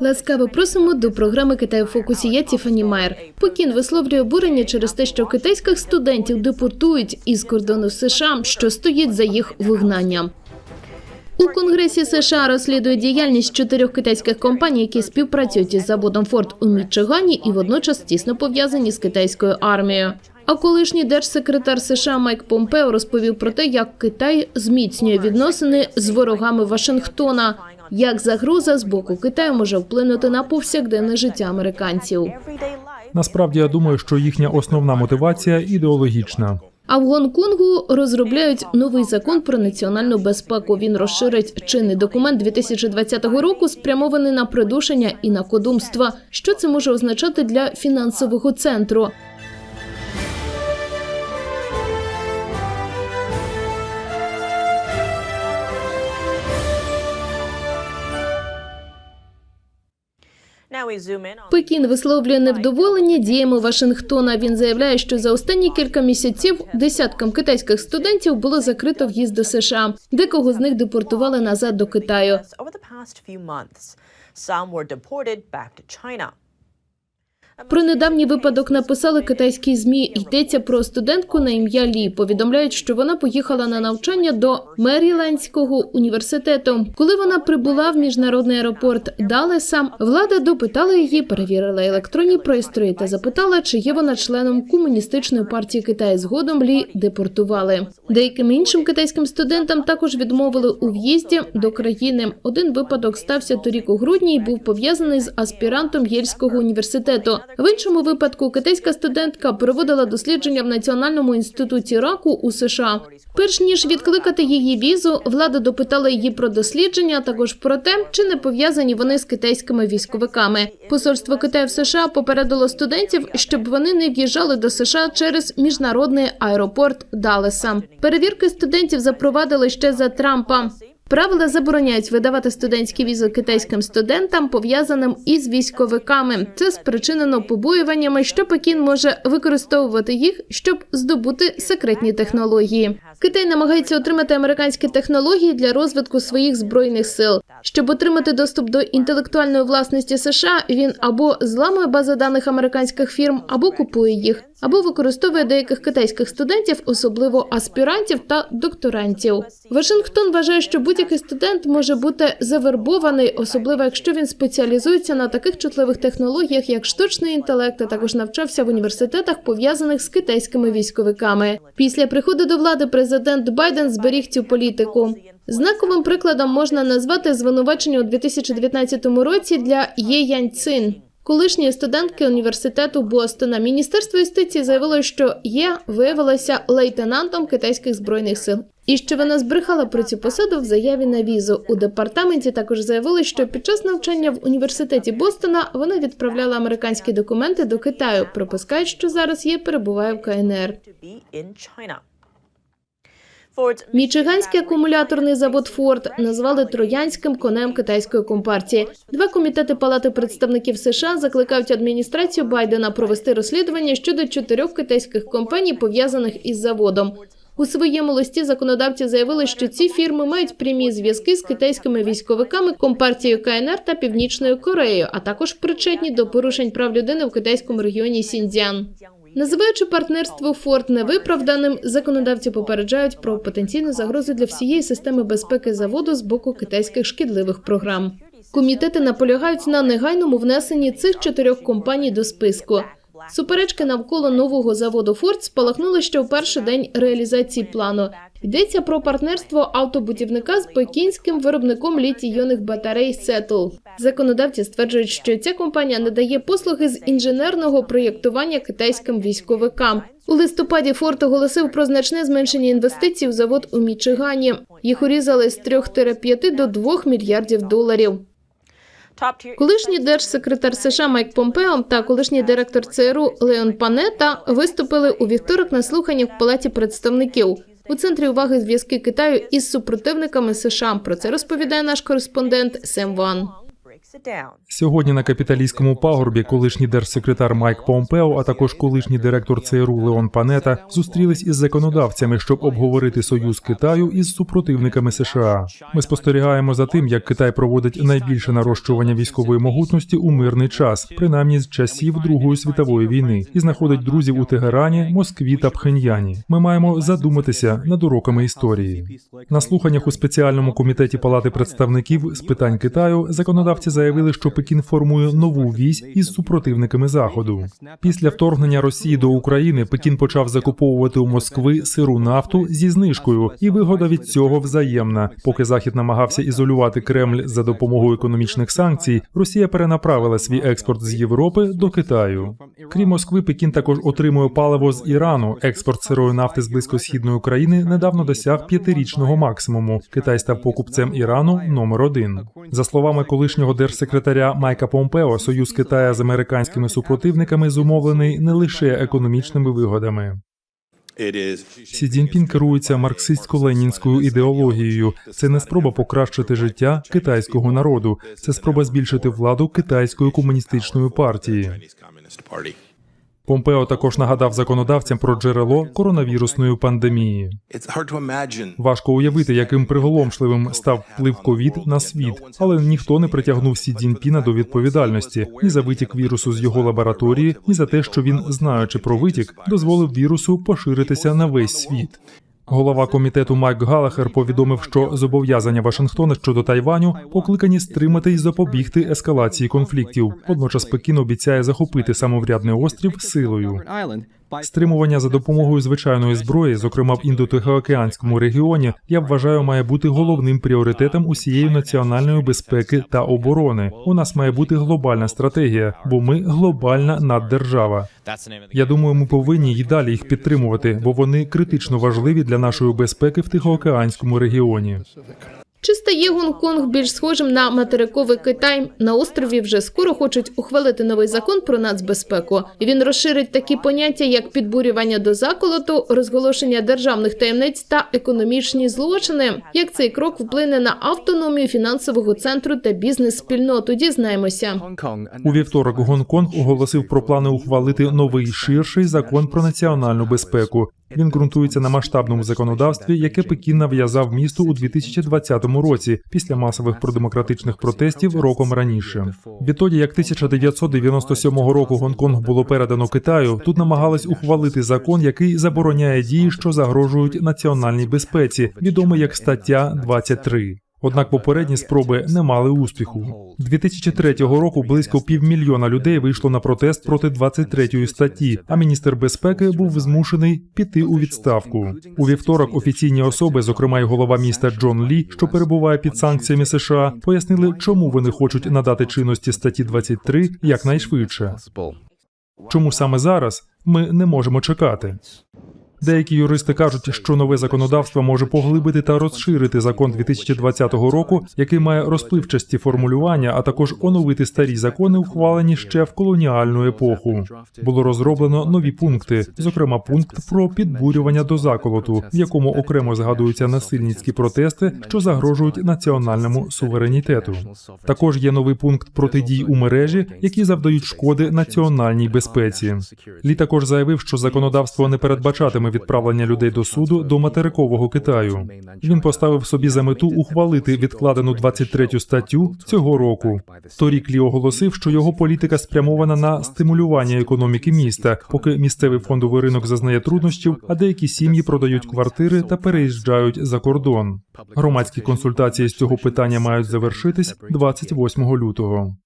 Ласкаво просимо до програми Китай у фокусі. Я Тіфані Майер. Пекін висловлює обурення через те, що китайських студентів депортують із кордону США, що стоїть за їх вигнанням. У Конгресі США розслідують діяльність чотирьох китайських компаній, які співпрацюють із заводом Форд у Мічигані і водночас тісно пов'язані з китайською армією. А колишній держсекретар США Майк Помпео розповів про те, як Китай зміцнює відносини з ворогами Вашингтона, як загроза з боку Китаю може вплинути на повсякденне життя американців. Насправді я думаю, що їхня основна мотивація ідеологічна. А в Гонконгу розробляють новий закон про національну безпеку. Він розширить чинний документ 2020 року, спрямований на придушення і на кодумства. Що це може означати для фінансового центру? Пекін висловлює невдоволення діями Вашингтона. Він заявляє, що за останні кілька місяців десяткам китайських студентів було закрито в'їзд до США. Декого з них депортували назад до Китаю. Про недавній випадок написали китайські змі. Йдеться про студентку на ім'я Лі. Повідомляють, що вона поїхала на навчання до Мерілендського університету. Коли вона прибула в міжнародний аеропорт Далеса, влада допитала її, перевірила електронні пристрої та запитала, чи є вона членом комуністичної партії Китаю. Згодом Лі депортували. Деяким іншим китайським студентам також відмовили у в'їзді до країни. Один випадок стався торік у грудні і був пов'язаний з аспірантом Єльського університету. В іншому випадку китайська студентка проводила дослідження в Національному інституті раку у США. Перш ніж відкликати її візу, влада допитала її про дослідження, а також про те, чи не пов'язані вони з китайськими військовиками. Посольство Китаю в США попередило студентів, щоб вони не в'їжджали до США через міжнародний аеропорт Далеса. Перевірки студентів запровадили ще за Трампа. Правила забороняють видавати студентські візи китайським студентам, пов'язаним із військовиками. Це спричинено побоюваннями, що Пекін може використовувати їх, щоб здобути секретні технології. Китай намагається отримати американські технології для розвитку своїх збройних сил. Щоб отримати доступ до інтелектуальної власності США, він або зламує бази даних американських фірм, або купує їх, або використовує деяких китайських студентів, особливо аспірантів та докторантів. Вашингтон вважає, що будь-який студент може бути завербований, особливо якщо він спеціалізується на таких чутливих технологіях, як штучний інтелект, а також навчався в університетах, пов'язаних з китайськими військовиками. Після приходу до влади президент Байден зберіг цю політику. Знаковим прикладом можна назвати звинувачення у 2019 році для Є Яньцин. Колишньої студентки університету Бостона міністерство юстиції заявило, що є виявилася лейтенантом китайських збройних сил, і що вона збрехала про цю посаду в заяві на візу. У департаменті також заявили, що під час навчання в університеті Бостона вона відправляла американські документи до Китаю. Припускають, що зараз є перебуває в КНР. Мічиганський акумуляторний завод Форд назвали троянським конем китайської компартії. Два комітети Палати представників США закликають адміністрацію Байдена провести розслідування щодо чотирьох китайських компаній, пов'язаних із заводом. У своєму листі законодавці заявили, що ці фірми мають прямі зв'язки з китайськими військовиками, компартією КНР та Північною Кореєю, а також причетні до порушень прав людини в китайському регіоні Сіньцзян. Називаючи партнерство Форд невиправданим, законодавці попереджають про потенційну загрозу для всієї системи безпеки заводу з боку китайських шкідливих програм. Комітети наполягають на негайному внесенні цих чотирьох компаній до списку. Суперечки навколо нового заводу Форд спалахнули ще в перший день реалізації плану. Йдеться про партнерство автобудівника з пекінським виробником літій-іонних батарей Сетл. Законодавці стверджують, що ця компанія надає послуги з інженерного проєктування китайським військовикам. У листопаді Форд оголосив про значне зменшення інвестицій у завод у Мічигані. Їх урізали з 3-5 до 2 мільярдів доларів. Колишній держсекретар США Майк Помпео та колишній директор ЦРУ Леон Панета виступили у вівторок на слуханнях в Палаті представників. У центрі уваги зв'язки Китаю із супротивниками США. Про це розповідає наш кореспондент Сем Ван. Сьогодні на капіталійському пагорбі колишній держсекретар Майк Помпео, а також колишній директор ЦРУ Леон Панета зустрілись із законодавцями, щоб обговорити союз Китаю із супротивниками США. Ми спостерігаємо за тим, як Китай проводить найбільше нарощування військової могутності у мирний час, принаймні з часів Другої світової війни, і знаходить друзів у Тегерані, Москві та Пхеньяні. Ми маємо задуматися над уроками історії. На слуханнях у спеціальному комітеті Палати представників з питань Китаю законодавці заявили, що Пекін формує нову вісь із супротивниками заходу. Після вторгнення Росії до України Пекін почав закуповувати у Москви сиру нафту зі знижкою, і вигода від цього взаємна. Поки Захід намагався ізолювати Кремль за допомогою економічних санкцій, Росія перенаправила свій експорт з Європи до Китаю. Крім Москви, Пекін також отримує паливо з Ірану. Експорт сирої нафти з близькосхідної України недавно досяг п'ятирічного максимуму. Китай став покупцем Ірану номер один. За словами колишнього держсекретаря Майка Помпео, союз Китая з американськими супротивниками зумовлений не лише економічними вигодами. Сі Цзіньпін керується марксистсько-ленінською ідеологією. Це не спроба покращити життя китайського народу, це спроба збільшити владу китайської комуністичної партії. Помпео також нагадав законодавцям про джерело коронавірусної пандемії. Важко уявити, яким приголомшливим став вплив ковід на світ, але ніхто не притягнув Сі Дзіньпіна до відповідальності ні за витік вірусу з його лабораторії, ні за те, що він, знаючи про витік, дозволив вірусу поширитися на весь світ. Голова комітету Майк Галахер повідомив, що зобов'язання Вашингтона щодо Тайваню покликані стримати і запобігти ескалації конфліктів. Водночас Пекін обіцяє захопити самоврядний острів силою. Стримування за допомогою звичайної зброї, зокрема в індотихоокеанському регіоні, я вважаю, має бути головним пріоритетом усієї національної безпеки та оборони. У нас має бути глобальна стратегія, бо ми глобальна наддержава. Я думаю, ми повинні й далі їх підтримувати, бо вони критично важливі для нашої безпеки в Тихоокеанському регіоні. Чи стає Гонконг більш схожим на материковий Китай? На острові вже скоро хочуть ухвалити новий закон про нацбезпеку. Він розширить такі поняття, як підбурювання до заколоту, розголошення державних таємниць та економічні злочини. Як цей крок вплине на автономію фінансового центру та бізнес-спільноту? Дізнаємося. У вівторок Гонконг оголосив про плани ухвалити новий ширший закон про національну безпеку. Він ґрунтується на масштабному законодавстві, яке Пекін нав'язав місту у 2020 році, після масових продемократичних протестів роком раніше. Відтоді, як 1997 року Гонконг було передано Китаю, тут намагались ухвалити закон, який забороняє дії, що загрожують національній безпеці, відомий як стаття 23. Однак попередні спроби не мали успіху. 2003 року близько півмільйона людей вийшло на протест проти 23 статті, а міністр безпеки був змушений піти у відставку. У вівторок офіційні особи, зокрема й голова міста Джон Лі, що перебуває під санкціями США, пояснили, чому вони хочуть надати чинності статті 23 якнайшвидше. Чому саме зараз ми не можемо чекати? Деякі юристи кажуть, що нове законодавство може поглибити та розширити закон 2020 року, який має розпливчасті формулювання, а також оновити старі закони, ухвалені ще в колоніальну епоху. Було розроблено нові пункти, зокрема пункт про підбурювання до заколоту, в якому окремо згадуються насильницькі протести, що загрожують національному суверенітету. Також є новий пункт протидій у мережі, які завдають шкоди національній безпеці. Лі також заявив, що законодавство не передбачатиме відправлення людей до суду до материкового Китаю. Він поставив собі за мету ухвалити відкладену 23 статтю цього року. Торік Лі оголосив, що його політика спрямована на стимулювання економіки міста, поки місцевий фондовий ринок зазнає труднощів, а деякі сім'ї продають квартири та переїжджають за кордон. Громадські консультації з цього питання мають завершитись 28 лютого.